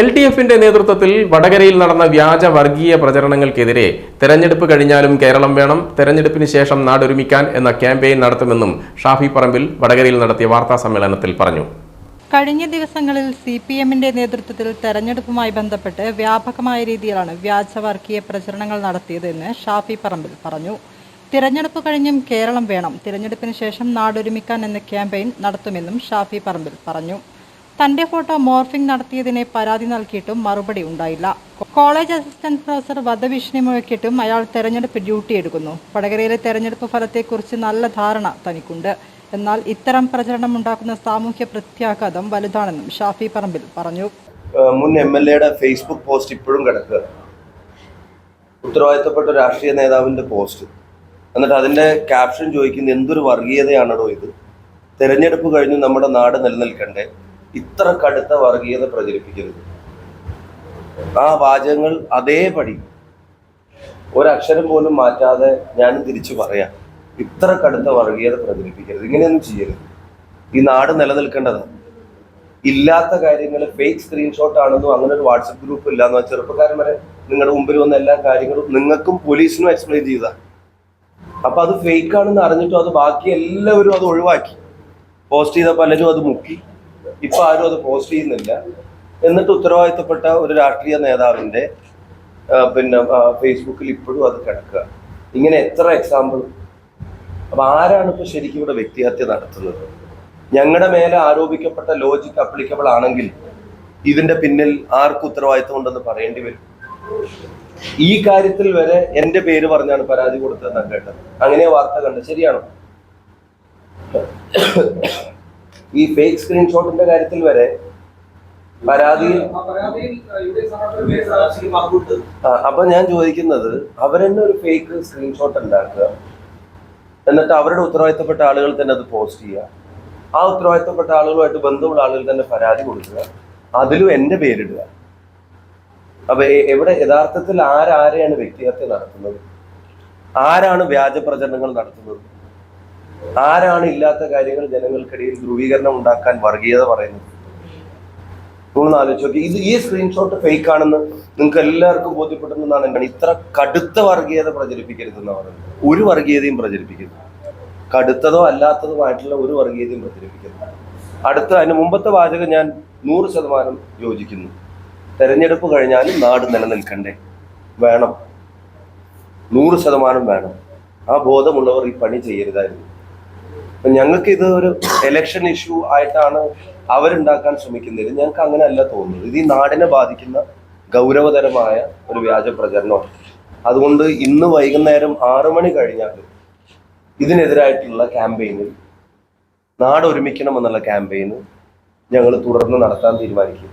L D എഫിന്റെ നേതൃത്വത്തിൽ വടകരയിൽ നടന്ന വ്യാജ വർഗീയ പ്രചരണങ്ങൾക്കെതിരെ തെരഞ്ഞെടുപ്പ് കഴിഞ്ഞാലും കേരളം വേണം തെരഞ്ഞെടുപ്പിന് ശേഷം നാടൊരുമിക്കാൻ എന്ന ക്യാമ്പയിൻ നടത്തുമെന്നും ഷാഫി പറമ്പിൽ വടകരയിൽ നടത്തിയ വാർത്താ സമ്മേളനത്തിൽ പറഞ്ഞു. കഴിഞ്ഞ ദിവസങ്ങളിൽ സി പി എമ്മിന്റെ നേതൃത്വത്തിൽ തെരഞ്ഞെടുപ്പുമായി ബന്ധപ്പെട്ട് വ്യാപകമായ രീതിയിലാണ് വ്യാജ വർഗീയ പ്രചരണങ്ങൾ നടത്തിയതെന്ന് ഷാഫി പറമ്പിൽ പറഞ്ഞു. തിരഞ്ഞെടുപ്പ് കഴിഞ്ഞും കേരളം വേണം തിരഞ്ഞെടുപ്പിന് ശേഷം നാടൊരുമിക്കാൻ എന്ന ക്യാമ്പയിൻ നടത്തുമെന്നും ഷാഫി പറമ്പിൽ പറഞ്ഞു. തന്റെ ഫോട്ടോ മോർഫിംഗ് നടത്തിയതിനെ പരാതി നൽകിയിട്ടും മറുപടി ഉണ്ടായില്ല. കോളേജ് അസിസ്റ്റന്റ് പ്രൊഫസർ വധഭീഷണി മുഴക്കിയിട്ടും അയാൾ തെരഞ്ഞെടുപ്പ് ഡ്യൂട്ടി എടുക്കുന്നു. വടകരയിലെ തെരഞ്ഞെടുപ്പ് ഫലത്തെക്കുറിച്ച് നല്ല ധാരണ തനിക്കുണ്ട്. എന്നാൽ ഇത്തരം പ്രചരണം ഉണ്ടാക്കുന്ന സാമൂഹ്യ പ്രത്യാഘാതം വലുതാണെന്നും ഷാഫി പറമ്പിൽ പറഞ്ഞു. മുൻ എം എൽ എയുടെ ഫേസ്ബുക്ക് പോസ്റ്റ് ഇപ്പോഴും കിടക്കുക. ഉത്തരവാദിത്തപ്പെട്ട രാഷ്ട്രീയ നേതാവിന്റെ പോസ്റ്റ്. എന്നിട്ട് അതിന്റെ ക്യാപ്ഷൻ ചോദിക്കുന്ന എന്തൊരു വർഗീയതയാണോ ഇത്? തെരഞ്ഞെടുപ്പ് കഴിഞ്ഞ് നമ്മുടെ നാട് നിലനിൽക്കണ്ടേ? ഇത്ര കടുത്ത വർഗീയത പ്രചരിപ്പിക്കരുത്. ആ വാചകങ്ങൾ അതേപടി ഒരക്ഷരം പോലും മാറ്റാതെ ഞാൻ തിരിച്ചു പറയാം. ഇത്ര കടുത്ത വർഗീയത പ്രചരിപ്പിക്കരുത്. ഇങ്ങനെയൊന്നും ചെയ്യരുത്. ഈ നാട് നിലനിൽക്കേണ്ടതാണ് ഇല്ലാത്ത കാര്യങ്ങൾ ഫേക്ക് സ്ക്രീൻഷോട്ട് ആണെന്നും അങ്ങനെ ഒരു വാട്സപ്പ് ഗ്രൂപ്പ് ഇല്ലാന്നോ ചെറുപ്പക്കാരൻ വരെ നിങ്ങളുടെ മുമ്പിൽ വന്ന എല്ലാ കാര്യങ്ങളും നിങ്ങൾക്കും പോലീസിനും എക്സ്പ്ലെയിൻ ചെയ്ത. അപ്പൊ അത് ഫേക്ക് ആണെന്ന് അറിഞ്ഞിട്ടും അത് ബാക്കി എല്ലാവരും അത് ഒഴിവാക്കി. പോസ്റ്റ് ചെയ്ത പലരും അത് മുക്കി. ഇപ്പൊ ആരും അത് പോസ്റ്റ് ചെയ്യുന്നില്ല. എന്നിട്ട് ഉത്തരവാദിത്തപ്പെട്ട ഒരു രാഷ്ട്രീയ നേതാവിന്റെ പിന്നെ ഫേസ്ബുക്കിൽ ഇപ്പോഴും അത് കിടക്കുക. ഇങ്ങനെ എത്ര എക്സാമ്പിൾ അപ്പൊ ആരാണ് ഇപ്പൊ ശരിക്കും ഇവിടെ വ്യക്തിഹത്യ നടത്തുന്നത്? ഞങ്ങളുടെ മേലെ ആരോപിക്കപ്പെട്ട ലോജിക് അപ്ലിക്കബിൾ ആണെങ്കിൽ ഇതിന്റെ പിന്നിൽ ആർക്ക് ഉത്തരവാദിത്വം ഉണ്ടെന്ന് പറയേണ്ടി വരും? ഈ കാര്യത്തിൽ വരെ എന്റെ പേര് പറഞ്ഞാണ് പരാതി കൊടുത്തതെന്നാണ് കേട്ടത്. അങ്ങനെ വാർത്ത കണ്ടത്. ശരിയാണോ? ഈ ഫേക്ക് സ്ക്രീൻഷോട്ടിന്റെ കാര്യത്തിൽ വരെ പരാതി അപ്പൊ ഞാൻ ചോദിക്കുന്നത് അവരെന്നെ ഒരു ഫേക്ക് സ്ക്രീൻഷോട്ട് ഉണ്ടാക്കുക എന്നിട്ട് അവരുടെ ഉത്തരവാദിത്തപ്പെട്ട ആളുകൾ തന്നെ അത് പോസ്റ്റ് ചെയ്യുക. ആ ഉത്തരവാദിത്തപ്പെട്ട ആളുകളുമായിട്ട് ബന്ധമുള്ള ആളുകൾ തന്നെ പരാതി കൊടുക്കുക. അതിലും എന്റെ പേരിടുക. അപ്പൊ എവിടെ യഥാർത്ഥത്തിൽ ആരാരെയാണ് വ്യക്തിഹത്യ നടത്തുന്നത്? ആരാണ് വ്യാജ പ്രചരണങ്ങൾ നടത്തുന്നത്? ആരാണ് ഇല്ലാത്ത കാര്യങ്ങൾ ജനങ്ങൾക്കിടയിൽ ധ്രുവീകരണം ഉണ്ടാക്കാൻ വർഗീയത പറയുന്നത്? നിങ്ങളൊന്ന് ആലോചിച്ച് നോക്കി. ഇത് ഈ സ്ക്രീൻഷോട്ട് ഫേക്ക് ആണെന്ന് നിങ്ങൾക്ക് എല്ലാവർക്കും ബോധ്യപ്പെടുന്നതാണ് എന്താണ്? ഇത്ര കടുത്ത വർഗീയത പ്രചരിപ്പിക്കരുത് എന്ന് പറയുന്നത്. ഒരു വർഗീയതയും പ്രചരിപ്പിക്കരുത്. കടുത്തതോ അല്ലാത്തതോ ആയിട്ടുള്ള ഒരു വർഗീയതയും പ്രചരിപ്പിക്കരുത്. അടുത്ത അതിന് മുമ്പത്തെ വാചകം ഞാൻ നൂറ് ശതമാനം യോജിക്കുന്നു. തെരഞ്ഞെടുപ്പ് കഴിഞ്ഞാലും നാട് നിലനിൽക്കണ്ടേ? വേണം. നൂറ് ശതമാനം വേണം. ആ ബോധമുള്ളവർ ഈ പണി ചെയ്യരുതായിരുന്നു. അപ്പൊ ഞങ്ങൾക്ക് ഇത് ഒരു എലക്ഷൻ ഇഷ്യൂ ആയിട്ടാണ് അവരുണ്ടാക്കാൻ ശ്രമിക്കുന്നത്. ഞങ്ങൾക്ക് അങ്ങനെ അല്ല തോന്നുന്നത്. ഇത് ഈ നാടിനെ ബാധിക്കുന്ന ഗൗരവതരമായ ഒരു വ്യാജ പ്രചരണമാണ്. അതുകൊണ്ട് ഇന്ന് വൈകുന്നേരം ആറു മണി കഴിഞ്ഞാൽ ഇതിനെതിരായിട്ടുള്ള ക്യാമ്പയിനിൽ നാട് ഒരുമിക്കണം എന്നുള്ള ക്യാമ്പയിന് ഞങ്ങൾ തുടർന്ന് നടത്താൻ തീരുമാനിക്കും.